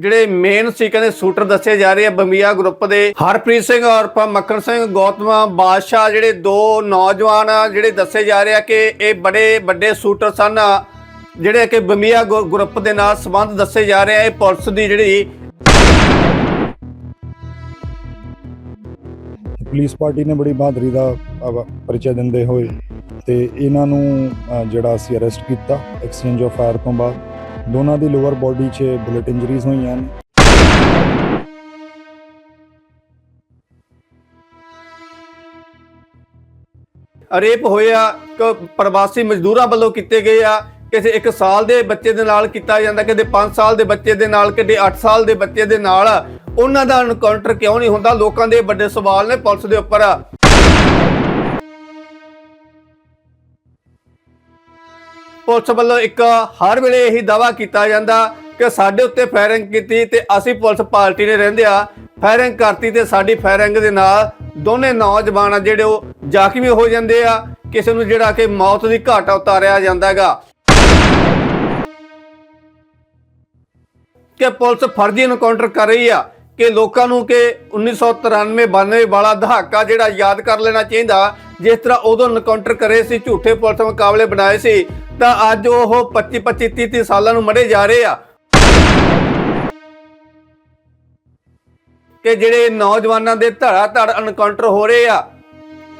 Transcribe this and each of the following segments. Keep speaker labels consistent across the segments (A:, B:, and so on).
A: ਜਿਹੜੇ ਮੇਨ ਸੀ, ਕਹਿੰਦੇ ਸ਼ੂਟਰ ਦੱਸੇ ਜਾ ਰਹੇ ਆ, ਬੰਬੀਆ ਗਰੁੱਪ ਦੇ। ਹਰਪ੍ਰੀਤ ਸਿੰਘ ਔਰ ਮੱਖਣ ਸਿੰਘ, ਗੌਤਮ ਬਾਦਸ਼ਾਹ ਜਿਹੜੇ ਦੋ ਨੌਜਵਾਨ ਜਿਹੜੇ ਦੱਸੇ ਜਾ ਰਹੇ ਆ ਕਿ ਇਹ ਬੜੇ ਵੱਡੇ ਸ਼ੂਟਰ ਸਨ। ਜਿਹੜੇ ਕਿ ਬੰਬੀਆ ਗਰੁੱਪ ਦੇ ਨਾਲ ਸੰਬੰਧ ਦੱਸੇ ਜਾ ਰਹੇ ਆ, ਇਹ ਪੁਲਿਸ ਦੀ ਜਿਹੜੀ
B: ਪੁਲਿਸ ਪਾਰਟੀ ਨੇ ਬੜੀ ਬਹਾਦਰੀ ਦਾ ਪਰਿਚੈ ਦਿੰਦੇ ਹੋਏ ਤੇ ਇਹਨਾਂ ਨੂੰ ਜਿਹੜਾ ਅਸੀਂ ਅਰੈਸਟ ਕੀਤਾ ਐਕਸਚੇਂਜ ਆਫ ਫਾਇਰ ਤੋਂ ਬਾਅਦ। ਦੋਨਾਂ ਦੀ ਲੋਅਰ ਬਾਡੀ 'ਚ ਬੁਲੇਟ ਇੰਜਰੀਜ਼ ਹੋਈਆਂ ਨੇ।
A: ਰੇਪ ਹੋਇਆ ਕਿ ਪ੍ਰਵਾਸੀ ਮਜ਼ਦੂਰਾਂ ਵੱਲੋਂ ਕੀਤੇ ਗਏ ਆ। ਕਿਸੇ 1 ਸਾਲ ਦੇ ਬੱਚੇ ਦੇ ਨਾਲ ਕੀਤਾ ਜਾਂਦਾ ਕਿਤੇ 5 ਸਾਲ ਦੇ ਬੱਚੇ ਦੇ ਨਾਲ ਕਿਤੇ 8 ਸਾਲ ਦੇ ਬੱਚੇ ਦੇ ਨਾਲ। ਉਹਨਾਂ ਦਾ ਐਨਕਾਊਂਟਰ ਕਿਉਂ ਨਹੀਂ ਹੁੰਦਾ? ਲੋਕਾਂ ਦੇ ਵੱਡੇ ਸਵਾਲ ਨੇ ਪੁਲਿਸ ਦੇ ਉੱਪਰ। ਪੁਲਿਸ ਵੱਲੋਂ ਇੱਕ ਹਰ ਵੇਲੇ ਇਹੀ ਦਾਵਾ ਕੀਤਾ ਜਾਂਦਾ ਕਿ ਸਾਡੇ ਉੱਤੇ ਫਾਇਰਿੰਗ ਕੀਤੀ ਤੇ ਅਸੀਂ ਪੁਲਿਸ ਪਾਰਟੀ ਨੇ ਰਹਿੰਦੇ ਫਾਇਰਿੰਗ ਕਰਤੀ ਤੇ ਸਾਡੀ ਫਾਇਰਿੰਗ ਦੇ ਨਾਲ ਦੋਨੇ ਨੌਜਵਾਨ ਆ ਜਿਹੜੇ ਉਹ ਜ਼ਖਮੀ ਹੋ ਜਾਂਦੇ ਆ। ਕਿਸੇ ਨੂੰ ਜਿਹੜਾ ਕਿ ਮੌਤ ਦੀ ਘਾਟ ਉਤਾਰਿਆ ਜਾਂਦਾ ਕਿ ਪੁਲਿਸ ਫਰਜ਼ੀ ਐਨਕਾਊਂਟਰ ਕਰ ਰਹੀ ਆ ਕਿ ਲੋਕਾਂ ਨੂੰ ਕਿ 1993 92 ਵਾਲਾ ਦਹਾਕਾ ਜਿਹੜਾ ਯਾਦ ਕਰ ਲੈਣਾ ਚਾਹੀਦਾ, ਜਿਸ ਤਰ੍ਹਾਂ ਉਦੋਂ ਐਨਕਾਊਂਟਰ ਕਰੇ ਸੀ, ਝੂਠੇ ਪੁਲਿਸ ਮੁਕਾਬਲੇ ਬਣਾਏ ਸੀ। ਤਾਂ ਅੱਜ ਉਹ 25 25 30 30 ਸਾਲਾਂ ਨੂੰ ਮੜੇ ਜਾ ਰਹੇ ਆ। ਕਿ ਜਿਹੜੇ ਨੌਜਵਾਨਾਂ ਦੇ ਧੜਾ ਧੜ ਐਨਕਾਊਂਟਰ ਹੋ ਰਹੇ ਆ,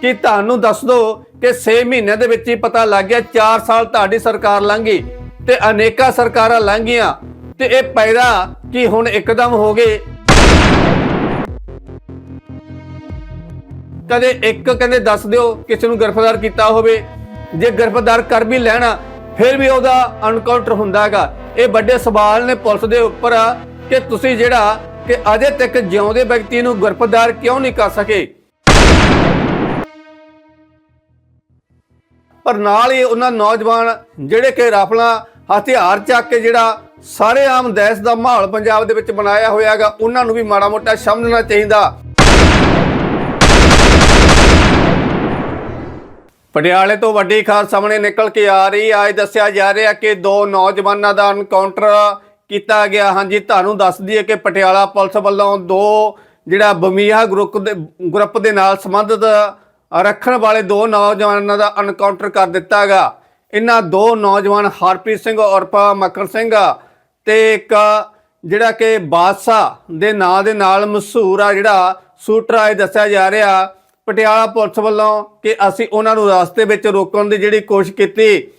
A: ਕਿ ਤੁਹਾਨੂੰ ਦੱਸ ਦੋ ਕਿ 6 ਮਹੀਨਿਆਂ ਦੇ ਵਿੱਚ ਹੀ ਪਤਾ ਲੱਗ ਗਿਆ 4 ਸਾਲ ਤੁਹਾਡੀ ਸਰਕਾਰ ਲੰਘੀ ਤੇ ਅਨੇਕਾਂ ਸਰਕਾਰਾਂ ਲੰਘੀਆਂ ਤੇ ਇਹ ਪੈਦਾ ਕਿ ਹੁਣ ਇੱਕਦਮ ਹੋ ਗਏ? ਕਦੇ ਇੱਕ ਕਹਿੰਦੇ ਦੱਸ ਦਿਓ, ਕਿਸੇ ਨੂੰ ਗ੍ਰਿਫਤਾਰ ਕੀਤਾ ਹੋਵੇ। ਜੇ ਗ੍ਰਿਫਤਾਰ ਕਰ ਵੀ ਲੈਣਾ ਫਿਰ ਵੀ ਉਹਦਾ ਐਨਕਾਊਂਟਰ ਹੁੰਦਾ ਹੈਗਾ। ਇਹ ਵੱਡੇ ਸਵਾਲ ਨੇ ਪੁਲਿਸ ਦੇ ਉੱਪਰ ਕਿ ਤੁਸੀਂ ਜਿਹੜਾ ਕਿ ਅਜੇ ਤੱਕ ਜਿਉਂਦੇ ਵਿਅਕਤੀ ਨੂੰ ਗ੍ਰਿਫਤਾਰ ਕਿਉਂ ਨਹੀਂ ਕਰ ਸਕੇ? ਪਰ ਨਾਲ ਹੀ ਉਹਨਾਂ ਨੌਜਵਾਨ ਜਿਹੜੇ ਕਿ ਰਾਫਲਾ ਹਥਿਆਰ ਚੱਕ ਕੇ ਜਿਹੜਾ ਸਾਰੇ ਆਮ ਦੇਸ਼ ਦਾ ਮਾਹੌਲ ਪੰਜਾਬ ਦੇ ਵਿੱਚ ਬਣਾਇਆ ਹੋਇਆਗਾ ਉਹਨਾਂ ਨੂੰ ਵੀ ਮਾੜਾ ਮੋਟਾ ਸਮਝਣਾ ਚਾਹੀਦਾ। ਪਟਿਆਲੇ ਤੋਂ ਵੱਡੀ ਖਬਰ ਸਾਹਮਣੇ ਨਿਕਲ ਕੇ ਆ ਰਹੀ ਹੈ। ਅੱਜ ਦੱਸਿਆ ਜਾ ਰਿਹਾ ਕਿ ਦੋ ਨੌਜਵਾਨਾਂ ਦਾ ਐਨਕਾਊਂਟਰ ਕੀਤਾ ਗਿਆ। ਹਾਂਜੀ, ਤੁਹਾਨੂੰ ਦੱਸ ਦਈਏ ਕਿ ਪਟਿਆਲਾ ਪੁਲਿਸ ਵੱਲੋਂ ਦੋ ਜਿਹੜਾ ਬਮੀਹਾ ਗਰੁੱਪ ਦੇ ਗਰੁੱਪ ਦੇ ਨਾਲ ਸੰਬੰਧਿਤ ਰੱਖਣ ਵਾਲੇ ਦੋ ਨੌਜਵਾਨਾਂ ਦਾ ਐਨਕਾਊਂਟਰ ਕਰ ਦਿੱਤਾ ਗਿਆ। ਇਹਨਾਂ ਦੋ ਨੌਜਵਾਨ ਹਰਪ੍ਰੀਤ ਸਿੰਘ ਉਰਫ ਮੱਕਰ ਸਿੰਘ ਤੇ ਇੱਕ ਜਿਹੜਾ ਕਿ ਬਾਦਸ਼ਾਹ ਦੇ ਨਾਂ ਦੇ ਨਾਲ ਮਸ਼ਹੂਰ ਆ ਜਿਹੜਾ ਸ਼ੂਟਰ ਆ। ਇਹ ਦੱਸਿਆ ਜਾ ਰਿਹਾ ਪਟਿਆਲਾ ਪੁਲਿਸ ਵੱਲੋਂ ਕਿ ਅਸੀਂ ਉਹਨਾਂ ਨੂੰ ਰਸਤੇ ਵਿੱਚ ਰੋਕਣ ਦੀ ਜਿਹੜੀ ਕੋਸ਼ਿਸ਼ ਕੀਤੀ,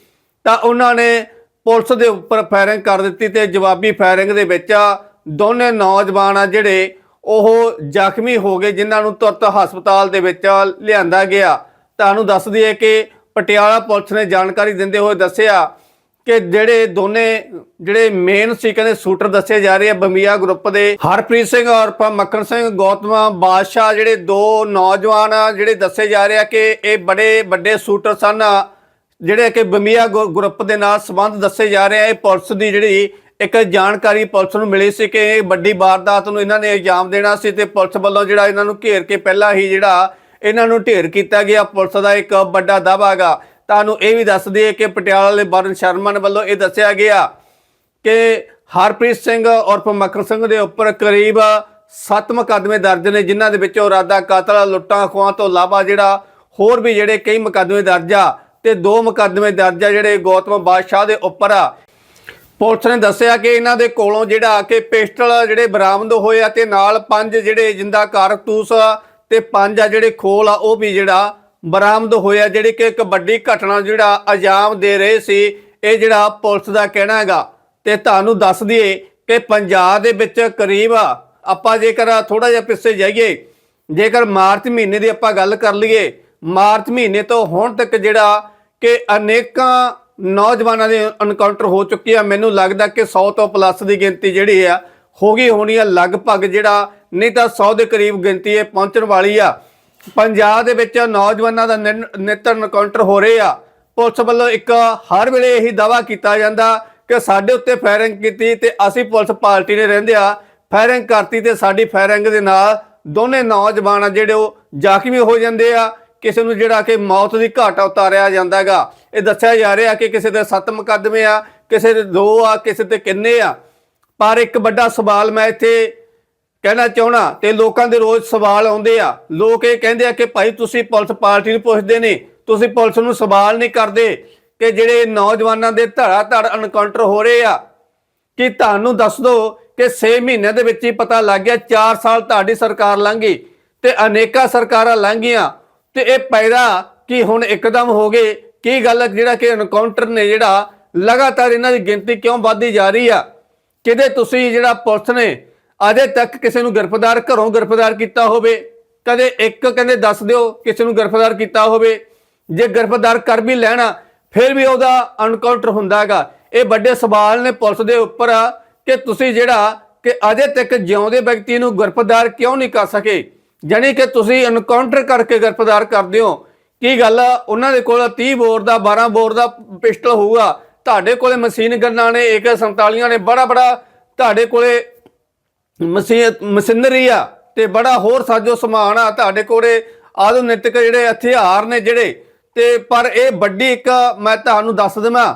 A: ਤਾਂ ਉਹਨਾਂ ਨੇ ਪੁਲਿਸ ਦੇ ਉੱਪਰ ਫਾਇਰਿੰਗ ਕਰ ਦਿੱਤੀ ਤੇ ਜਵਾਬੀ ਫਾਇਰਿੰਗ ਦੇ ਵਿੱਚ ਦੋਨੇ ਨੌਜਵਾਨ ਆ ਜਿਹੜੇ ਉਹ ਜ਼ਖਮੀ ਹੋ ਗਏ, ਜਿਨ੍ਹਾਂ ਨੂੰ ਤੁਰਤ ਹਸਪਤਾਲ ਦੇ ਵਿੱਚ ਲਿਆਂਦਾ ਗਿਆ। ਤੁਹਾਨੂੰ ਦੱਸ ਦਈਏ ਕਿ ਪਟਿਆਲਾ ਪੁਲਿਸ ਨੇ ਜਾਣਕਾਰੀ ਦਿੰਦੇ ਹੋਏ ਦੱਸਿਆ ਕਿ ਜਿਹੜੇ ਦੋਨੇ, ਜਿਹੜੇ ਮੇਨ ਸੀ, ਕਹਿੰਦੇ ਸ਼ੂਟਰ ਦੱਸੇ ਜਾ ਰਹੇ ਆ ਬੰਬੀਆ ਗਰੁੱਪ ਦੇ। ਹਰਪ੍ਰੀਤ ਸਿੰਘ ਔਰ ਪ- ਮੱਖਣ ਸਿੰਘ, ਗੌਤਮ ਬਾਦਸ਼ਾਹ ਜਿਹੜੇ ਦੋ ਨੌਜਵਾਨ ਆ, ਜਿਹੜੇ ਦੱਸੇ ਜਾ ਰਹੇ ਆ ਕਿ ਇਹ ਬੜੇ ਵੱਡੇ ਸ਼ੂਟਰ ਸਨ। ਜਿਹੜੇ ਕਿ ਬੰਬੀਆ ਗੁ- ਗਰੁੱਪ ਦੇ ਨਾਲ ਸੰਬੰਧ ਦੱਸੇ ਜਾ ਰਹੇ ਆ। ਇਹ ਪੁਲਿਸ ਦੀ ਜਿਹੜੀ ਇੱਕ ਜਾਣਕਾਰੀ ਪੁਲਿਸ ਨੂੰ ਮਿਲੀ ਸੀ ਕਿ ਇਹ ਵੱਡੀ ਵਾਰਦਾਤ ਨੂੰ ਇਹਨਾਂ ਨੇ ਇਲਜ਼ਾਮ ਦੇਣਾ ਸੀ ਤੇ ਪੁਲਿਸ ਵੱਲੋਂ ਜਿਹੜਾ ਇਹਨਾਂ ਨੂੰ ਘੇਰ ਕੇ ਪਹਿਲਾਂ ਹੀ ਜਿਹੜਾ ਇਹਨਾਂ ਨੂੰ ਢੇਰ ਕੀਤਾ ਗਿਆ। ਪੁਲਿਸ ਦਾ ਇੱਕ ਵੱਡਾ ਦਾਅਵਾ ਹੈਗਾ। ਤੁਹਾਨੂੰ ਇਹ ਵੀ ਦੱਸ ਦਈਏ ਕਿ ਪਟਿਆਲਾ ਦੇ ਬਰਨ ਸ਼ਰਮਨ ਵੱਲੋਂ ਇਹ ਦੱਸਿਆ ਗਿਆ ਕਿ ਹਰਪ੍ਰੀਤ ਸਿੰਘ ਉਰਫ ਮੱਕਰ ਸਿੰਘ ਦੇ ਉੱਪਰ ਕਰੀਬ 7 ਮੁਕੱਦਮੇ ਦਰਜ ਨੇ, ਜਿਨ੍ਹਾਂ ਦੇ ਵਿੱਚੋਂ ਇਰਾਦਾ ਕਾਤਲ, ਲੁੱਟਾਂ ਖੋਹਾਂ ਤੋਂ ਇਲਾਵਾ ਜਿਹੜਾ ਹੋਰ ਵੀ ਜਿਹੜੇ ਕਈ ਮੁਕੱਦਮੇ ਦਰਜ ਆ ਤੇ ਦੋ ਮੁਕੱਦਮੇ ਦਰਜ ਆ ਜਿਹੜੇ ਗੌਤਮ ਬਾਦਸ਼ਾਹ ਦੇ ਉੱਪਰ ਆ। ਪੁਲਿਸ ਨੇ ਦੱਸਿਆ ਕਿ ਇਹਨਾਂ ਦੇ ਕੋਲੋਂ ਜਿਹੜਾ ਕਿ ਪਿਸਟਲ ਜਿਹੜੇ ਬਰਾਮਦ ਹੋਏ ਆ ਤੇ ਨਾਲ ਪੰਜ ਜਿਹੜੇ ਜਿੰਦਾ ਕਾਰਤੂਸ ਆ ਤੇ ਪੰਜ ਆ ਜਿਹੜੇ ਖੋਲ ਆ, ਉਹ ਵੀ ਜਿਹੜਾ ਬਰਾਮਦ ਹੋਇਆ, ਜਿਹੜੀ ਕਿ ਇੱਕ ਵੱਡੀ ਘਟਨਾ ਜਿਹੜਾ ਅੰਜਾਮ ਦੇ ਰਹੇ ਸੀ, ਇਹ ਜਿਹੜਾ ਪੁਲਿਸ ਦਾ ਕਹਿਣਾ ਹੈਗਾ। ਤੇ ਤੁਹਾਨੂੰ ਦੱਸ ਦਈਏ ਕਿ ਪੰਜਾਬ ਦੇ ਵਿੱਚ ਕਰੀਬ, ਆਪਾਂ ਜੇਕਰ ਥੋੜਾ ਜਿਹਾ ਪਿੱਛੇ ਜਾਈਏ, ਜੇਕਰ ਮਾਰਚ ਮਹੀਨੇ ਦੀ ਆਪਾਂ ਗੱਲ ਕਰ ਲਈਏ, ਮਾਰਚ ਮਹੀਨੇ ਤੋਂ ਹੁਣ ਤੱਕ ਜਿਹੜਾ ਕਿ ਅਨੇਕਾਂ ਨੌਜਵਾਨਾਂ ਦੇ ਐਨਕਾਊਂਟਰ ਹੋ ਚੁੱਕੇ ਆ। ਮੈਨੂੰ ਲੱਗਦਾ ਕਿ 100 ਤੋਂ ਪਲੱਸ ਦੀ ਗਿਣਤੀ ਜਿਹੜੀ ਆ, ਹੋ ਗਈ ਹੋਣੀ ਆ। ਲਗਭਗ ਜਿਹੜਾ ਨਹੀਂ ਤਾਂ 100 ਦੇ ਕਰੀਬ ਗਿਣਤੀ ਇਹ ਪਹੁੰਚਣ ਵਾਲੀ ਆ। ਪੰਜਾਬ ਦੇ ਵਿੱਚ ਨੌਜਵਾਨਾਂ ਦਾ ਨਿਰ- ਨਿੱਤ ਐਨਕਾਊਂਟਰ ਹੋ ਰਹੇ ਆ। ਪੁਲਿਸ ਵੱਲੋਂ ਇੱਕ ਹਰ ਵੇਲੇ ਇਹੀ ਦਾਵਾ ਕੀਤਾ ਜਾਂਦਾ ਕਿ ਸਾਡੇ ਉੱਤੇ ਫਾਇਰਿੰਗ ਕੀਤੀ ਤੇ ਅਸੀਂ ਪੁਲਿਸ ਪਾਰਟੀ ਨੇ ਰਹਿੰਦੇ ਆ। ਫਾਇਰਿੰਗ ਕਰਤੀ ਤੇ ਸਾਡੀ ਫਾਇਰਿੰਗ ਦੇ ਨਾਲ ਦੋਨੇ ਨੌਜਵਾਨ ਆ ਜਿਹੜੇ ਉਹ ਜ਼ਖਮੀ ਹੋ ਜਾਂਦੇ ਆ। ਕਿਸੇ ਨੂੰ ਜਿਹੜਾ ਕਿ ਮੌਤ ਦੀ ਘਾਟ ਉਤਾਰਿਆ ਜਾਂਦਾ ਹੈਗਾ। ਇਹ ਦੱਸਿਆ ਜਾ ਰਿਹਾ ਕਿ ਕਿਸੇ ਦੇ 7 ਮੁਕੱਦਮੇ ਆ, ਕਿਸੇ ਦੇ 2 ਆ, ਕਿਸੇ ਤੇ ਕਿੰਨੇ ਆ। ਪਰ ਇੱਕ ਵੱਡਾ ਸਵਾਲ ਮੈਂ ਇੱਥੇ ਕਹਿਣਾ ਚਾਹਣਾ ਤੇ ਲੋਕਾਂ ਦੇ ਰੋਜ਼ ਸਵਾਲ ਆਉਂਦੇ ਆ। ਲੋਕ ਇਹ ਕਹਿੰਦੇ ਆ ਕਿ ਭਾਈ ਤੁਸੀਂ ਪੁਲਿਸ ਪਾਰਟੀ ਨੂੰ ਪੁੱਛਦੇ ਨੇ ਤੁਸੀਂ ਪੁਲਿਸ ਨੂੰ ਸਵਾਲ ਨਹੀਂ ਕਰਦੇ ਕਿ ਜਿਹੜੇ ਨੌਜਵਾਨਾਂ ਦੇ ਧੜਾ ਧੜ ਐਨਕਾਊਂਟਰ ਹੋ ਰਹੇ ਆ। ਕਿ ਤੁਹਾਨੂੰ ਦੱਸ ਦੋ ਕਿ 6 ਮਹੀਨਿਆਂ ਦੇ ਵਿੱਚ ਹੀ ਪਤਾ ਲੱਗ ਗਿਆ 4 ਸਾਲ ਤੁਹਾਡੀ ਸਰਕਾਰ ਲੰਘੀ ਤੇ ਅਨੇਕਾਂ ਸਰਕਾਰਾਂ ਲੰਘੀਆਂ ਤੇ ਇਹ ਪੈਦਾ ਕਿ ਹੁਣ ਇੱਕਦਮ ਹੋ ਗਏ? ਕੀ ਗੱਲ ਜਿਹੜਾ ਕਿ ਐਨਕਾਊਂਟਰ ਨੇ ਜਿਹੜਾ ਲਗਾਤਾਰ ਇਹਨਾਂ ਦੀ ਗਿਣਤੀ ਕਿਉਂ ਵੱਧਦੀ ਜਾ ਰਹੀ ਆ? ਕਿਤੇ ਤੁਸੀਂ ਜਿਹੜਾ ਪੁਲਿਸ ਨੇ ਅਜੇ ਤੱਕ ਕਿਸੇ ਨੂੰ ਗ੍ਰਿਫਤਾਰ, ਘਰੋਂ ਗ੍ਰਿਫਤਾਰ ਕੀਤਾ ਹੋਵੇ, ਕਦੇ ਇੱਕ ਕਹਿੰਦੇ ਦੱਸ ਦਿਓ ਕਿਸੇ ਨੂੰ ਗ੍ਰਿਫਤਾਰ ਕੀਤਾ ਹੋਵੇ। ਜੇ ਗ੍ਰਿਫਤਾਰ ਕਰ ਵੀ ਲੈਣਾ, ਫਿਰ ਵੀ ਉਹਦਾ ਅਨਕਾਊਂਟਰ ਹੁੰਦਾ ਹੈਗਾ। ਇਹ ਵੱਡੇ ਸਵਾਲ ਨੇ ਪੁਲਿਸ ਦੇ ਉੱਪਰ ਕਿ ਤੁਸੀਂ ਜਿਹੜਾ ਕਿ ਅਜੇ ਤੱਕ ਜਿਉਂਦੇ ਵਿਅਕਤੀ ਨੂੰ ਗ੍ਰਿਫਤਾਰ ਕਿਉਂ ਨਹੀਂ ਕਰ ਸਕੇ? ਜਾਣੀ ਕਿ ਤੁਸੀਂ ਐਨਕਾਊਂਟਰ ਕਰਕੇ ਗ੍ਰਿਫਤਾਰ ਕਰਦੇ ਹੋ। ਕੀ ਗੱਲ ਆ? ਉਹਨਾਂ ਦੇ ਕੋਲ 30 ਬੋਰ ਦਾ 12 ਬੋਰ ਦਾ ਪਿਸਟਲ ਹੋਊਗਾ। ਤੁਹਾਡੇ ਕੋਲੇ ਮਸ਼ੀਨ ਗੰਨਾਂ ਨੇ AK47 ਨੇ ਬੜਾ ਬੜਾ ਤੁਹਾਡੇ ਕੋਲੇ ਮਸ਼ੀਨਰੀ ਆ ਤੇ ਬੜਾ ਹੋਰ ਸਾਜੋ ਸਮਾਨ ਆ ਤੁਹਾਡੇ ਕੋਲੇ। ਆਧੁਨਿਕ ਜਿਹੜੇ ਹਥਿਆਰ ਨੇ ਜਿਹੜੇ, ਤੇ ਪਰ ਇਹ ਵੱਡੀ ਇੱਕ ਮੈਂ ਤੁਹਾਨੂੰ ਦੱਸ ਦਵਾਂ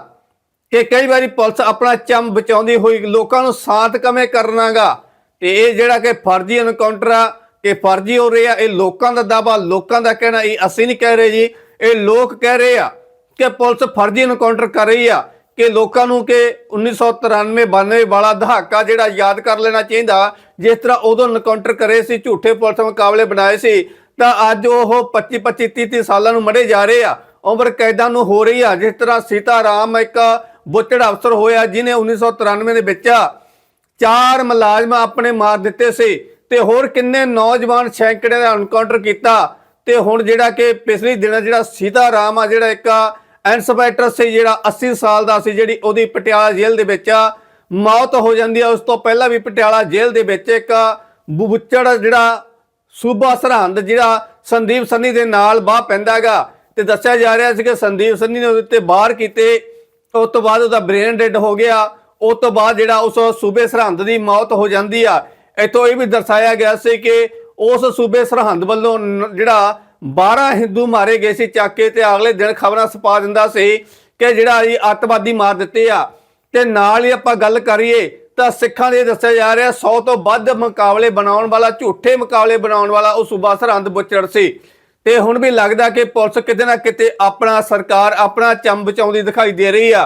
A: ਕਿ ਕਈ ਵਾਰੀ ਪੁਲਿਸ ਆਪਣਾ ਚੰਮ ਬਚਾਉਂਦੀ ਹੋਈ ਲੋਕਾਂ ਨੂੰ ਸ਼ਾਂਤ ਕਵੇਂ ਕਰਨਾਗਾ। ਤੇ ਇਹ ਜਿਹੜਾ ਕਿ ਫਰਜ਼ੀ ਐਨਕਾਊਂਟਰ ਆ, ਕਿ ਫਰਜ਼ੀ ਹੋ ਰਿਹਾ, ਇਹ ਲੋਕਾਂ ਦਾ ਦਾਵਾ ਲੋਕਾਂ ਦਾ ਕਹਿਣਾ, ਇਹ ਅਸੀਂ ਨਹੀਂ ਕਹਿ ਰਹੇ ਜੀ, ਇਹ ਲੋਕ ਕਹਿ ਰਹੇ ਆ ਕਿ ਪੁਲਿਸ ਫਰਜ਼ੀ ਐਨਕਾਊਂਟਰ ਕਰ ਰਹੀ ਆ। ਕਿ ਲੋਕਾਂ ਨੂੰ ਕਿ 1993 92 ਵਾਲਾ ਦਹਾਕਾ ਜਿਹੜਾ ਯਾਦ ਕਰ ਲੈਣਾ ਚਾਹੀਦਾ, ਜਿਸ ਤਰ੍ਹਾਂ ਉਦੋਂ ਐਨਕਾਊਂਟਰ ਕਰੇ ਸੀ, ਝੂਠੇ ਪੁਲਿਸ ਮੁਕਾਬਲੇ ਬਣਾਏ ਸੀ, ਤਾਂ ਅੱਜ ਉਹ 25 25 30 30 ਸਾਲਾਂ ਨੂੰ ਮੜੇ ਜਾ ਰਹੇ ਆ। ਉਮਰ ਕੈਦਾਂ ਨੂੰ ਹੋ ਰਹੀ ਆ? ਜਿਸ ਤਰ੍ਹਾਂ ਸੀਤਾਰਾਮ ਇੱਕ ਬੁੱਚੜ ਅਫਸਰ ਹੋਇਆ ਜਿਨੇ 1993 ਦੇ ਵਿੱਚ ਚਾਰ ਮੁਲਾਜ਼ਮ ਆਪਣੇ ਮਾਰ ਦਿੱਤੇ ਸੀ, ਤੇ ਹੋਰ ਕਿੰਨੇ ਨੌਜਵਾਨ ਸੈਂਕੜੇ ਦਾ ਐਨਕਾਊਂਟਰ ਕੀਤਾ, ਤੇ ਹੁਣ ਜਿਹੜਾ ਕਿ ਪਿਛਲੇ ਦਿਨਾਂ ਜਿਹੜਾ ਸੀਤਾਰਾਮ ਆ, ਜਿਹੜਾ ਇੱਕ ਇਨਸਪੈਕਟਰ ਸੀ ਜਿਹੜਾ 80 ਸਾਲ ਦਾ ਸੀ, ਜਿਹੜੀ ਉਹਦੀ ਪਟਿਆਲਾ ਜੇਲ੍ਹ ਦੇ ਵਿੱਚ ਮੌਤ ਹੋ ਜਾਂਦੀ ਹੈ ਉਸ ਤੋਂ ਪਹਿਲਾਂ ਵੀ ਪਟਿਆਲਾ ਜੇਲ੍ਹ ਦੇ ਵਿੱਚ ਇੱਕ ਬੁੱਚੜ ਜਿਹੜਾ ਸੂਬਾ ਸਰਹੰਦ, ਜਿਹੜਾ ਸੰਦੀਪ ਸੰਨੀ ਦੇ ਨਾਲ ਬਾਹ ਪੈਂਦਾਗਾ ਤੇ ਦੱਸਿਆ ਜਾ ਰਿਹਾ ਸੀ ਕਿ ਸੰਦੀਪ ਸੰਨੀ ਨੇ ਉਹਦੇ ਉੱਤੇ ਬਾਹਰ ਕੀਤੇ। ਉਸ ਤੋਂ ਬਾਅਦ ਉਹਦਾ ਬ੍ਰੇਨ ਡੈਡ ਹੋ ਗਿਆ। ਉਸ ਤੋਂ ਬਾਅਦ ਜਿਹੜਾ ਉਸ ਸੂਬੇ ਸਰਹੰਦ ਦੀ ਮੌਤ ਹੋ ਜਾਂਦੀ ਆ। ਇੱਥੋਂ ਇਹ ਵੀ ਦਰਸਾਇਆ ਗਿਆ ਸੀ ਕਿ ਉਸ ਸੂਬੇ ਸਰਹੰਦ ਵੱਲੋਂ ਜਿਹੜਾ 12 ਹਿੰਦੂ ਮਾਰੇ ਗਏ ਸੀ ਚੱਕ ਕੇ ਤੇ ਅਗਲੇ ਦਿਨ ਖਬਰਾਂ ਛਪਾ ਦਿੰਦਾ ਸੀ ਕਿ ਜਿਹੜਾ ਜੀ ਅੱਤਵਾਦੀ ਮਾਰ ਦਿੱਤੇ ਆ। ਤੇ ਨਾਲ ਹੀ ਆਪਾਂ ਗੱਲ ਕਰੀਏ ਤਾਂ ਸਿੱਖਾਂ ਦੇ ਦੱਸਿਆ ਜਾ ਰਿਹਾ 100 ਤੋਂ ਵੱਧ ਮੁਕਾਬਲੇ ਬਣਾਉਣ ਵਾਲਾ, ਝੂਠੇ ਮੁਕਾਬਲੇ ਬਣਾਉਣ ਵਾਲਾ ਉਹ ਸੂਬਾ ਸਰਹੰਦ ਬੁੱਚੜ ਸੀ। ਤੇ ਹੁਣ ਵੀ ਲੱਗਦਾ ਕਿ ਪੁਲਿਸ ਕਿਤੇ ਨਾ ਕਿਤੇ ਆਪਣਾ ਸਰਕਾਰ, ਆਪਣਾ ਚੰਮ ਬਚਾਉਂਦੀ ਦਿਖਾਈ ਦੇ ਰਹੀ ਆ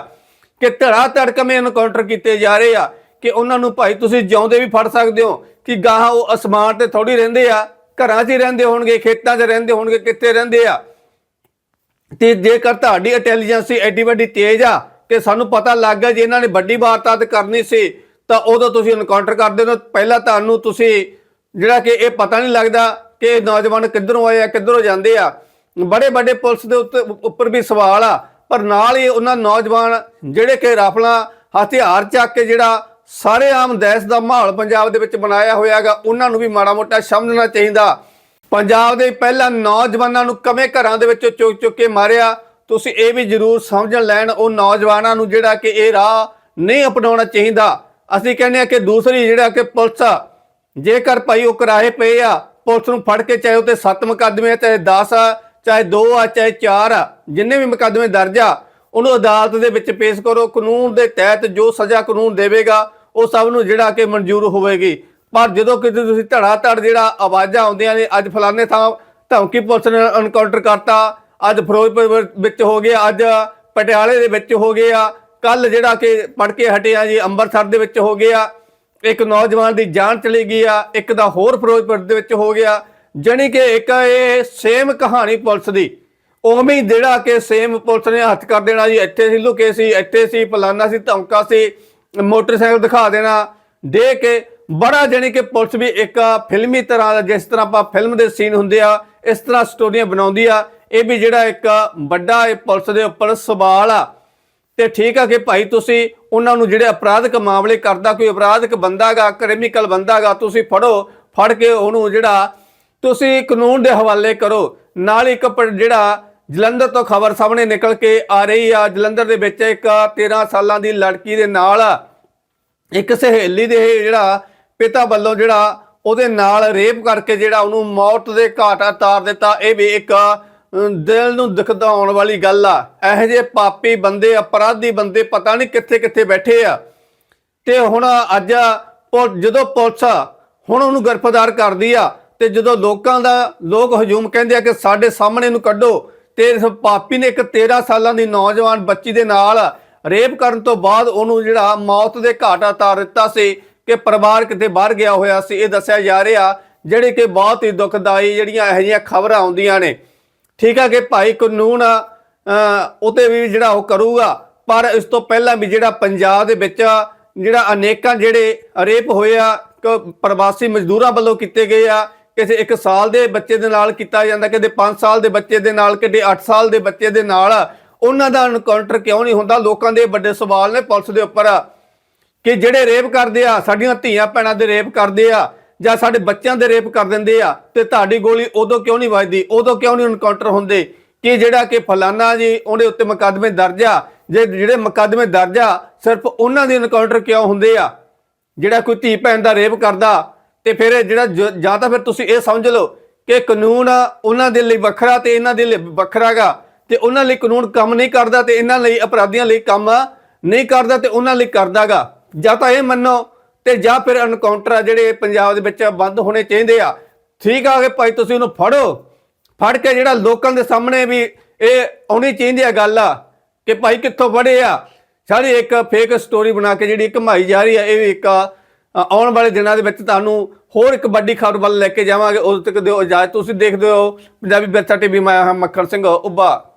A: ਕਿ ਧੜਾ ਧੜਕਵੇਂ ਐਨਕਾਊਂਟਰ ਕੀਤੇ ਜਾ ਰਹੇ ਆ ਕਿ ਉਹਨਾਂ ਨੂੰ ਭਾਈ ਤੁਸੀਂ ਜਿਉਂਦੇ ਵੀ ਫੜ ਸਕਦੇ ਹੋ ਕਿ ਗਾਹਾਂ ਉਹ ਅਸਮਾਨ ਤੇ ਥੋੜੀ ਰਹਿੰਦੇ ਆ। ਘਰਾਂ 'ਚ ਰਹਿੰਦੇ ਹੋਣਗੇ, ਖੇਤਾਂ 'ਚ ਰਹਿੰਦੇ ਹੋਣਗੇ, ਕਿੱਥੇ ਰਹਿੰਦੇ ਆ? ਤੇ ਜੇਕਰ ਤੁਹਾਡੀ ਇੰਟੈਲੀਜੈਂਸੀ ਐਡੀ ਵੱਡੀ ਤੇਜ਼ ਆ ਕਿ ਸਾਨੂੰ ਪਤਾ ਲੱਗ ਗਿਆ ਜੇ ਇਹਨਾਂ ਨੇ ਵੱਡੀ ਵਾਰਦਾਤ ਕਰਨੀ ਸੀ, ਤਾਂ ਉਦੋਂ ਤੁਸੀਂ ਐਨਕਾਊਂਟਰ ਕਰਦੇ ਹੋ ਪਹਿਲਾਂ ਤੁਹਾਨੂੰ ਤੁਸੀਂ ਜਿਹੜਾ ਕਿ ਇਹ ਪਤਾ ਨਹੀਂ ਲੱਗਦਾ ਕਿ ਨੌਜਵਾਨ ਕਿੱਧਰੋਂ ਆਏ ਆ, ਕਿੱਧਰੋਂ ਜਾਂਦੇ ਆ। ਬੜੇ ਵੱਡੇ ਪੁਲਿਸ ਦੇ ਉੱਤੇ ਉੱਪਰ ਵੀ ਸਵਾਲ ਆ, ਪਰ ਨਾਲ ਹੀ ਉਹਨਾਂ ਨੌਜਵਾਨ ਜਿਹੜੇ ਕਿ ਰਾਫਲਾਂ ਹਥਿਆਰ ਚੱਕ ਕੇ ਜਿਹੜਾ ਸਾਰੇ ਆਮ ਦੇਸ਼ ਦਾ ਮਾਹੌਲ ਪੰਜਾਬ ਦੇ ਵਿੱਚ ਬਣਾਇਆ ਹੋਇਆਗਾ ਉਹਨਾਂ ਨੂੰ ਵੀ ਮਾੜਾ ਮੋਟਾ ਸਮਝਣਾ ਚਾਹੀਦਾ। ਪੰਜਾਬ ਦੇ ਪਹਿਲਾਂ ਨੌਜਵਾਨਾਂ ਨੂੰ ਕਵੇਂ ਘਰਾਂ ਦੇ ਵਿੱਚੋਂ ਚੁੱਕ ਚੁੱਕ ਕੇ ਮਾਰਿਆ ਤੁਸੀਂ ਇਹ ਵੀ ਜ਼ਰੂਰ ਸਮਝਣ ਲੈਣ ਉਹ ਨੌਜਵਾਨਾਂ ਨੂੰ ਜਿਹੜਾ ਕਿ ਇਹ ਰਾਹ ਨਹੀਂ ਅਪਣਾਉਣਾ ਚਾਹੀਦਾ। ਅਸੀਂ ਕਹਿੰਦੇ ਆ ਕਿ ਦੂਸਰੀ ਜਿਹੜਾ ਕਿ ਪੁਲਿਸ ਆ ਜੇਕਰ ਭਾਈ ਉਹ ਕਿਰਾਏ ਪਏ ਆ ਪੁਲਿਸ ਨੂੰ ਫੜ ਕੇ ਚਾਹੇ ਉਹ ਤੇ 7 ਮੁਕੱਦਮੇ ਆ, ਚਾਹੇ 10 ਆ ਚਾਹੇ 2 ਆ ਚਾਹੇ 4 ਆ ਜਿੰਨੇ ਵੀ ਮੁਕੱਦਮੇ ਦਰਜ ਆ ਉਹਨੂੰ ਅਦਾਲਤ ਦੇ ਵਿੱਚ ਪੇਸ਼ ਕਰੋ ਕਾਨੂੰਨ ਦੇ ਤਹਿਤ ਜੋ ਸਜ਼ਾ ਕਾਨੂੰਨ ਦੇਵੇਗਾ ਉਹ ਸਭ ਨੂੰ ਜਿਹੜਾ ਕਿ ਮਨਜ਼ੂਰ ਹੋਵੇਗੀ। ਪਰ ਜਦੋਂ ਕਿਤੇ ਤੁਸੀਂ ਧੜਾ ਧੜ ਜਿਹੜਾ ਆਵਾਜ਼ਾਂ ਆਉਂਦੀਆਂ ਨੇ, ਅੱਜ ਫਲਾਣੇ ਥਾਂ ਧਮਕੀ ਪੁਲਿਸ ਨੇ ਐਨਕਾਊਂਟਰ ਕਰਤਾ, ਅੱਜ ਫਿਰੋਜ਼ਪੁਰ ਵਿੱਚ ਹੋ ਗਿਆ, ਅੱਜ ਪਟਿਆਲੇ ਦੇ ਵਿੱਚ ਹੋ ਗਿਆ ਕੱਲ ਜਿਹੜਾ ਕਿ ਪੜ ਕੇ ਹਟਿਆ ਜੀ, ਅੰਮ੍ਰਿਤਸਰ ਦੇ ਵਿੱਚ ਹੋ ਗਿਆ, ਇੱਕ ਨੌਜਵਾਨ ਦੀ ਜਾਨ ਚਲੀ ਗਈ ਆ, ਇੱਕ ਦਾ ਹੋਰ ਫਿਰੋਜ਼ਪੁਰ ਦੇ ਵਿੱਚ ਹੋ ਗਿਆ, ਜਾਣੀ ਕਿ ਇੱਕ ਇਹ ਸੇਮ ਕਹਾਣੀ ਪੁਲਿਸ ਦੀ। ਉਵੇਂ ਹੀ ਜਿਹੜਾ ਕਿ ਸੇਮ ਪੁਲਿਸ ਨੇ ਹੱਥ ਕਰ ਦੇਣਾ ਜੀ, ਇੱਥੇ ਸੀ ਲੁਕੇ ਸੀ, ਇੱਥੇ ਸੀ, ਫਲਾਨਾ ਸੀ, ਧਮਕਾ ਸੀ ਮੋਟਰਸਾਈਕਲ ਦਿਖਾ ਦੇਣਾ। ਦੇ ਕੇ ਬੜਾ ਜਾਣੀ ਕਿ ਪੁਲਿਸ ਵੀ ਇੱਕ ਫਿਲਮੀ ਤਰ੍ਹਾਂ ਦਾ, ਜਿਸ ਤਰ੍ਹਾਂ ਆਪਾਂ ਫਿਲਮ ਦੇ ਸੀਨ ਹੁੰਦੇ ਆ, ਇਸ ਤਰ੍ਹਾਂ ਸਟੋਰੀਆਂ ਬਣਾਉਂਦੀ ਆ। ਇਹ ਵੀ ਜਿਹੜਾ ਇੱਕ ਵੱਡਾ ਇਹ ਪੁਲਿਸ ਦੇ ਉੱਪਰ ਸਵਾਲ ਆ। ਤੇ ਠੀਕ ਆ ਕਿ ਭਾਈ ਤੁਸੀਂ ਉਹਨਾਂ ਨੂੰ ਜਿਹੜੇ ਅਪਰਾਧਿਕ ਮਾਮਲੇ ਕਰਦਾ, ਕੋਈ ਅਪਰਾਧਿਕ ਬੰਦਾਗਾ ਕ੍ਰਿਮੀਨਲ ਬੰਦਾਗਾ ਤੁਸੀਂ ਫੜੋ, ਫੜ ਕੇ ਉਹਨੂੰ ਜਿਹੜਾ ਤੁਸੀਂ ਕਾਨੂੰਨ ਦੇ ਹਵਾਲੇ ਕਰੋ। ਨਾਲ ਇੱਕ ਪ- ਜਿਹੜਾ ਜਲੰਧਰ ਤੋਂ ਖਬਰ ਸਾਹਮਣੇ ਨਿਕਲ ਕੇ ਆ ਰਹੀ ਆ। ਜਲੰਧਰ ਦੇ ਵਿੱਚ ਇੱਕ 13 ਸਾਲਾਂ ਦੀ ਲੜਕੀ ਦੇ ਨਾਲ ਇੱਕ ਸਹੇਲੀ ਦੇ ਜਿਹੜਾ ਪਿਤਾ ਵੱਲੋਂ ਜਿਹੜਾ ਉਹਦੇ ਨਾਲ ਰੇਪ ਕਰਕੇ ਜਿਹੜਾ ਉਹਨੂੰ ਮੌਤ ਦੇ ਘਾਟਾ ਉਤਾਰ ਦਿੱਤਾ। ਇਹ ਵੀ ਇੱਕ ਦਿਲ ਨੂੰ ਦਿਖਦਾਉਣ ਵਾਲੀ ਗੱਲ ਆ। ਇਹੋ ਜਿਹੇ ਪਾਪੀ ਬੰਦੇ, ਅਪਰਾਧੀ ਬੰਦੇ ਪਤਾ ਨਹੀਂ ਕਿੱਥੇ ਕਿੱਥੇ ਬੈਠੇ ਆ। ਤੇ ਹੁਣ ਅੱਜ ਪੁਲ- ਜਦੋਂ ਪੁਲਿਸ ਹੁਣ ਉਹਨੂੰ ਗ੍ਰਿਫਤਾਰ ਕਰਦੀ ਆ ਤੇ ਜਦੋਂ ਲੋਕਾਂ ਦਾ, ਲੋਕ ਹਜੂਮ ਕਹਿੰਦੇ ਆ ਕਿ ਸਾਡੇ ਸਾਹਮਣੇ ਨੂੰ ਕੱਢੋ। ਤੇ ਇਸ ਪਾਪੀ ਨੇ ਇੱਕ 13 ਸਾਲਾਂ ਦੀ ਨੌਜਵਾਨ ਬੱਚੀ ਦੇ ਨਾਲ ਰੇਪ ਕਰਨ ਤੋਂ ਬਾਅਦ ਉਹਨੂੰ ਜਿਹੜਾ ਮੌਤ ਦੇ ਘਾਟ ਉਤਾਰ ਦਿੱਤਾ ਸੀ ਕਿ ਪਰਿਵਾਰ ਕਿਤੇ ਬਾਹਰ ਗਿਆ ਹੋਇਆ ਸੀ। ਇਹ ਦੱਸਿਆ ਜਾ ਰਿਹਾ ਜਿਹੜੇ ਕਿ ਬਹੁਤ ਹੀ ਦੁਖਦਾਈ ਜਿਹੜੀਆਂ ਇਹੋ ਜਿਹੀਆਂ ਖਬਰਾਂ ਆਉਂਦੀਆਂ ਨੇ। ਠੀਕ ਆ ਕਿ ਭਾਈ ਕਾਨੂੰਨ ਅਹ, ਉਤੇ ਵੀ ਜਿਹੜਾ ਉਹ ਕਰੂਗਾ ਪਰ ਇਸ ਤੋਂ ਪਹਿਲਾਂ ਵੀ ਜਿਹੜਾ ਪੰਜਾਬ ਦੇ ਵਿੱਚ ਜਿਹੜਾ ਅਨੇਕਾਂ ਜਿਹੜੇ ਰੇਪ ਹੋਏ ਆ ਕ- ਪ੍ਰਵਾਸੀ ਮਜ਼ਦੂਰਾਂ ਵੱਲੋਂ ਕੀਤੇ ਗਏ ਆ ਕਿਸੇ 1 ਸਾਲ ਦੇ ਬੱਚੇ ਦੇ ਨਾਲ ਕੀਤਾ ਜਾਂਦਾ ਕਿਤੇ 5 ਸਾਲ ਦੇ ਬੱਚੇ ਦੇ ਨਾਲ ਕਿਤੇ 8 ਸਾਲ ਦੇ ਬੱਚੇ ਦੇ ਨਾਲ, ਉਹਨਾਂ ਦਾ ਐਨਕਾਊਂਟਰ ਕਿਉਂ ਨਹੀਂ ਹੁੰਦਾ? ਲੋਕਾਂ ਦੇ ਵੱਡੇ ਸਵਾਲ ਨੇ ਪੁਲਿਸ ਦੇ ਉੱਪਰ ਕਿ ਜਿਹੜੇ ਰੇਪ ਕਰਦੇ ਆ, ਸਾਡੀਆਂ ਧੀਆਂ ਭੈਣਾਂ ਦੇ ਰੇਪ ਕਰਦੇ ਆ, ਜਾਂ ਸਾਡੇ ਬੱਚਿਆਂ ਦੇ ਰੇਪ ਕਰ ਦਿੰਦੇ ਆ, ਤੇ ਤੁਹਾਡੀ ਗੋਲੀ ਉਦੋਂ ਕਿਉਂ ਨਹੀਂ ਵੱਜਦੀ? ਉਦੋਂ ਕਿਉਂ ਨਹੀਂ ਐਨਕਾਊਂਟਰ ਹੁੰਦੇ? ਕਿ ਜਿਹੜਾ ਕਿ ਫਲਾਨਾ ਜੀ, ਉਹਦੇ ਉੱਤੇ ਮੁਕੱਦਮੇ ਦਰਜ ਆ, ਜੇ ਜਿਹੜੇ ਮੁਕੱਦਮੇ ਦਰਜ ਆ, ਸਿਰਫ ਉਹਨਾਂ ਦੇ ਐਨਕਾਊਂਟਰ ਕਿਉਂ ਹੁੰਦੇ ਆ? ਜਿਹੜਾ ਕੋਈ ਧੀ ਭੈਣ ਦਾ ਰੇਪ ਕਰਦਾ ਤੇ ਫਿਰ ਇਹ ਜਿਹੜਾ ਜ- ਜਾਂ ਤਾਂ ਫਿਰ ਤੁਸੀਂ ਇਹ ਸਮਝ ਲਓ ਕਿ ਕਾਨੂੰਨ ਉਹਨਾਂ ਦੇ ਲਈ ਵੱਖਰਾ ਤੇ ਇਹਨਾਂ ਦੇ ਲਈ ਵੱਖਰਾਗਾ ਤੇ ਉਹਨਾਂ ਲਈ ਕਾਨੂੰਨ ਕੰਮ ਨਹੀਂ ਕਰਦਾ ਤੇ ਇਹਨਾਂ ਲਈ ਅਪਰਾਧੀਆਂ ਲਈ ਕੰਮ ਨਹੀਂ ਕਰਦਾ ਤੇ ਉਹਨਾਂ ਲਈ ਕਰਦਾਗਾ ਜਾਂ ਤਾਂ ਇਹ ਮੰਨੋ ਤੇ ਜਾਂ ਫਿਰ ਐਨਕਾਊਂਟਰ ਆ ਜਿਹੜੇ ਪੰਜਾਬ ਦੇ ਵਿੱਚ ਬੰਦ ਹੋਣੇ ਚਾਹੀਦੇ ਆ। ਠੀਕ ਆ ਕਿ ਭਾਈ ਤੁਸੀਂ ਉਹਨੂੰ ਫੜੋ। ਫੜ ਕੇ ਜਿਹੜਾ ਲੋਕਾਂ ਦੇ ਸਾਹਮਣੇ ਵੀ ਇਹ ਆਉਣੀ ਚਾਹੀਦੀ ਆ ਗੱਲ ਆ ਕਿ ਭਾਈ ਕਿੱਥੋਂ ਫੜੇ ਆ। ਸਾਰੀ ਇੱਕ ਫੇਕ ਸਟੋਰੀ ਬਣਾ ਕੇ ਜਿਹੜੀ ਕਮਾਈ ਜਾ ਰਹੀ ਆ, ਇਹ ਵੀ ਇੱਕ ਆਉਣ ਵਾਲੇ ਦਿਨਾਂ ਦੇ ਵਿੱਚ ਤੁਹਾਨੂੰ ਹੋਰ ਇੱਕ ਵੱਡੀ ਖਬਰ ਵੱਲ ਲੈ ਕੇ ਜਾਵਾਂਗੇ। ਉਦੋਂ ਤੱਕ ਦਿਓ ਇਜਾਜ਼ਤ। ਤੁਸੀਂ ਦੇਖਦੇ ਹੋ ਪੰਜਾਬੀ ਬੈਠਾ ਟੀਵੀ, ਮੈਂ ਹਾਂ ਮੱਖਣ ਸਿੰਘ, ਉੱਭਾ।